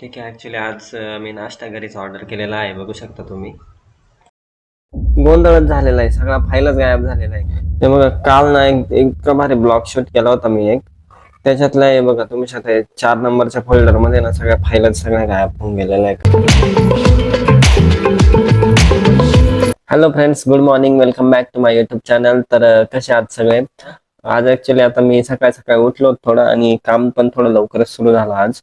ठीक आहे ॲक्च्युली आज मी नाश्ता घरीच ऑर्डर केलेला आहे बघू शकता तुम्ही. गोंधळच झालेला आहे सगळा फाईलच गायब झालेला आहे. ते बघा काल ना एक इतका भारी ब्लॉग शूट केला होता मी एक. त्याच्यातला आहे बघा तुम्ही शकता चार नंबरच्या फोल्डरमध्ये ना सगळ्या फाईलच सगळ्या गायब होऊन गेलेल्या आहेत. Hello friends good morning welcome back to my YouTube channel तर कसे आहात सगळे? आज ऍक्च्युली आता मी सकाळी सकाळी उठलो थोडं आणि काम पण थोडं लवकरच सुरू झालं आज.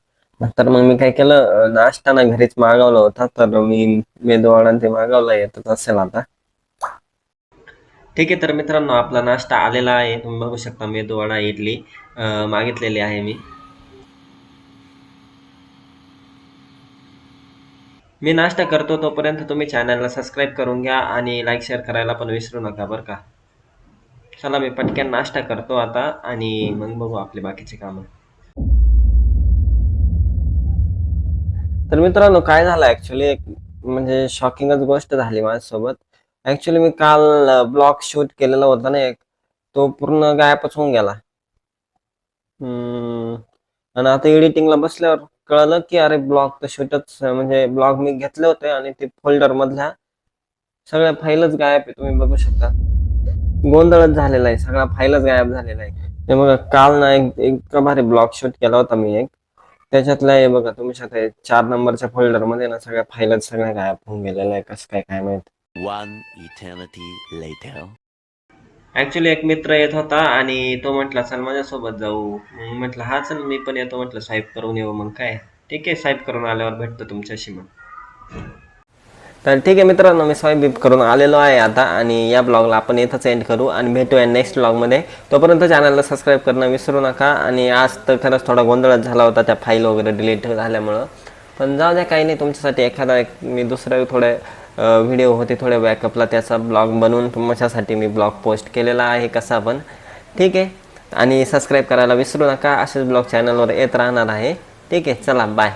तर मग मी काय केलं नाश्ता ना घरीच मागवला होता तर मी मेदूवडा ते मागवला येतच असेल आता. ठीक आहे तर मित्रांनो आपला नाश्ता आलेला आहे. तुम्ही बघू शकता मेदूवडा इडली मागितलेली आहे मी. मी नाश्ता करतो तोपर्यंत तुम्ही चॅनलला सबस्क्राईब करून घ्या आणि लाईक शेअर करायला पण विसरू नका बरं का? चला मी पटक्यान नाश्ता करतो आता आणि मग बघू आपले बाकीचे कामं. तर मित्रांनो काय झालं? ऍक्च्युली एक म्हणजे शॉकिंगच गोष्ट झाली माझ्यासोबत. ऍक्च्युली मी काल ब्लॉग शूट केलेला होता ना एक. तो पूर्ण गायबच होऊन गेला. हम्म, आणि आता एडिटिंगला बसल्यावर कळलं की अरे ब्लॉग तर शूटच म्हणजे ब्लॉग मी घेतले होते आणि ते फोल्डर मधल्या सगळ्या फाईलच गायब आहे तुम्ही बघू शकता. गोंधळच झालेला आहे सगळा फाईलच गायब झालेला आहे. ते बघा काल ना एक इतका भारी ब्लॉग शूट केला होता मी एक. त्याच्यातला आहे बघा तुम्ही शकता हे चार नंबरच्या फोल्डरमध्ये ना सगळ्या फाईलच सगळ्या गायब होऊन गेलेल्या आहे कसं काय काय माहीत? One eternity later. ऍक्च्युली एक मित्र येत होता आणि तो म्हटला चल माझ्यासोबत जाऊ. मग म्हटलं हा चल. मी पण येतो म्हटलं स्वाईप करून येऊ. मग काय? ठीक आहे स्वाईप करून आल्यावर भेटतो तुमच्याशी मग. तर ठीक आहे मित्रांनो मी स्वाईप करून आलेलो आहे आता आणि या ब्लॉगला आपण इथंच एंड करू आणि भेटूया नेक्स्ट ब्लॉगमध्ये तोपर्यंत चॅनलला सबस्क्राईब करणं विसरू नका आणि आज तर खरंच थोडा गोंधळच झाला होता त्या फाईल वगैरे डिलीट झाल्यामुळं. पण जाऊ द्या काही नाही तुमच्यासाठी एखादा एक मी दुसरं थोडे व्हिडिओ होते थोडे बॅकअपला त्याचा ब्लॉग बनवून तुमच्यासाठी मी ब्लॉग पोस्ट केलेला आहे कसा पण. ठीक आहे आणि सबस्क्राईब करायला विसरू नका असेच ब्लॉग चॅनलवर येत राहणार आहे. ठीक आहे चला बाय